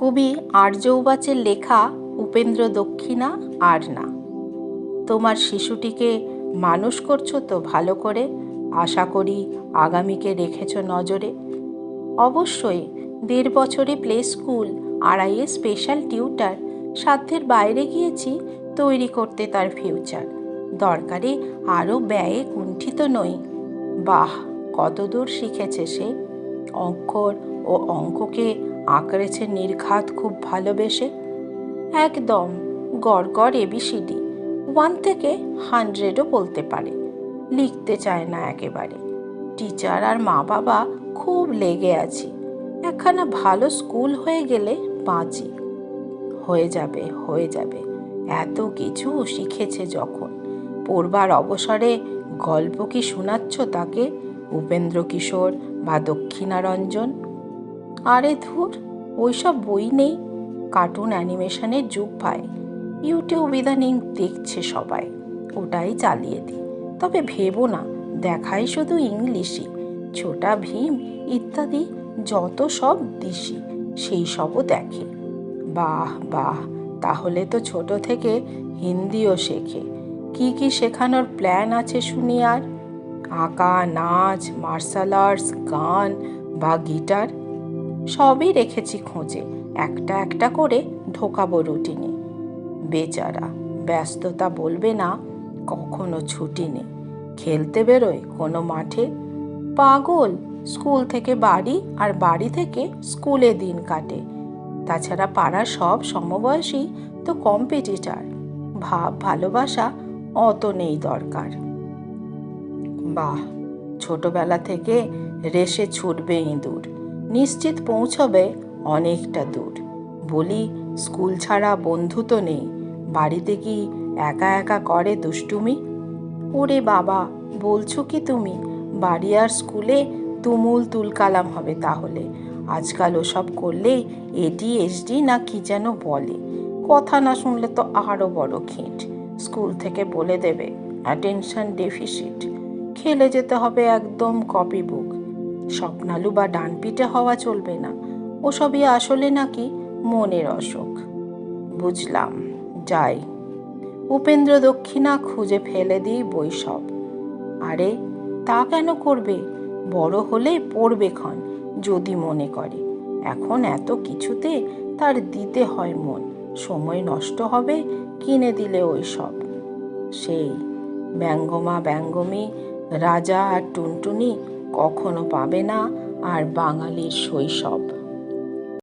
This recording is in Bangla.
কবি আর্যৌবাচের লেখা উপেন্দ্র দক্ষিণা আর না। তোমার শিশুটিকে মানুষ করছ তো ভালো করে, আশা করি আগামীকে রেখেছ নজরে। অবশ্যই দেড় বছরে প্লে স্কুল আড়াইয়ে স্পেশাল টিউটার, সাধ্যের বাইরে গিয়েছি তৈরি করতে তার ফিউচার। দরকারে আরও ব্যয়ে কুণ্ঠিত নই। বাহ, কতদূর শিখেছে সে। অক্ষর ও অঙ্ককে আঁকড়েছে নির্ঘাত খুব ভালোবেসে। একদম গড় গড় এবিসিডি, ওয়ান থেকে হান্ড্রেডও বলতে পারে। লিখতে চায় না একেবারে। টিচার আর মা বাবা খুব লেগে আছি। একখানা ভালো স্কুল হয়ে গেলে বাঁচি। হয়ে যাবে হয়ে যাবে। এত কিছু শিখেছে যখন। পড়বার অবসরে গল্প কি শোনাচ্ছ তাকে? উপেন্দ্র কিশোর বা দক্ষিণারঞ্জন? আরে ধুর, ওইসব বই নেই। কার্টুন অ্যানিমেশনের যুগ ভাই। ইউটিউব ইদানিং দেখছে সবাই, ওটাই চালিয়ে দিই। তবে ভেবো না, দেখাই শুধু ইংলিশই। ছোটা ভীম ইত্যাদি যত সব দিশি, সেই সবও দেখে। বাহ বাহ, তাহলে তো ছোট থেকে হিন্দিও শেখে। কি কি শেখানোর প্ল্যান আছে শুনি আর? আঁকা, নাচ, মার্শাল আর্টস, গান বা গিটার? সবই রেখেছি খোঁজে, একটা একটা করে ঢোকাবো রুটিনে। বেচারা ব্যস্ততা বলবে না, কখনো ছুটি নেই খেলতে বেরোয় কোনো মাঠে। পাগল, স্কুল থেকে বাড়ি আর বাড়ি থেকে স্কুলে দিন কাটে। তাছাড়া পাড়ার সব সমবয়সী তো কম্পিটিটার, ভাব ভালোবাসা অত নেই দরকার। বাহ, ছোটবেলা থেকে রেসে ছুটবে ইঁদুর। নিশ্চিত পৌঁছবে অনেকটা দূর। বলি, স্কুল ছাড়া বন্ধু তো নেই। বাড়িতে কি একা একা করে দুষ্টুমি? ওরে বাবা, বলছো কি তুমি? বাড়ি আর স্কুলে তুমুল তুলকালাম হবে তাহলে। আজকাল ওসব করলেই এডি এসডি না কি যেন বলে। কথা না শুনলে তো আরও বড় খিঁট স্কুল থেকে বলে দেবে, অ্যাটেনশন ডেফিসিট। খেলে যেতে হবে একদম কপি বুক। স্বপ্নালু বা ডানপিটে হওয়া চলবে না। ওসবই আসলে নাকি মনের অসুখ। বুঝলাম, যাই। উপেন্দ্র দক্ষিণা খুঁজে ফেলে দিই বই সব আরে, তা কেন করবে? বড় হলে পড়বে ক্ষণ, যদি মনে করে। এখন এত কিছুতে তার দিতে হয় মন, সময় নষ্ট হবে কিনে দিলে ওই সব সেই ব্যঙ্গমা ব্যঙ্গমী রাজা আর টুনটুনি কখনো পাবে না আর বাঙালির শৈশব।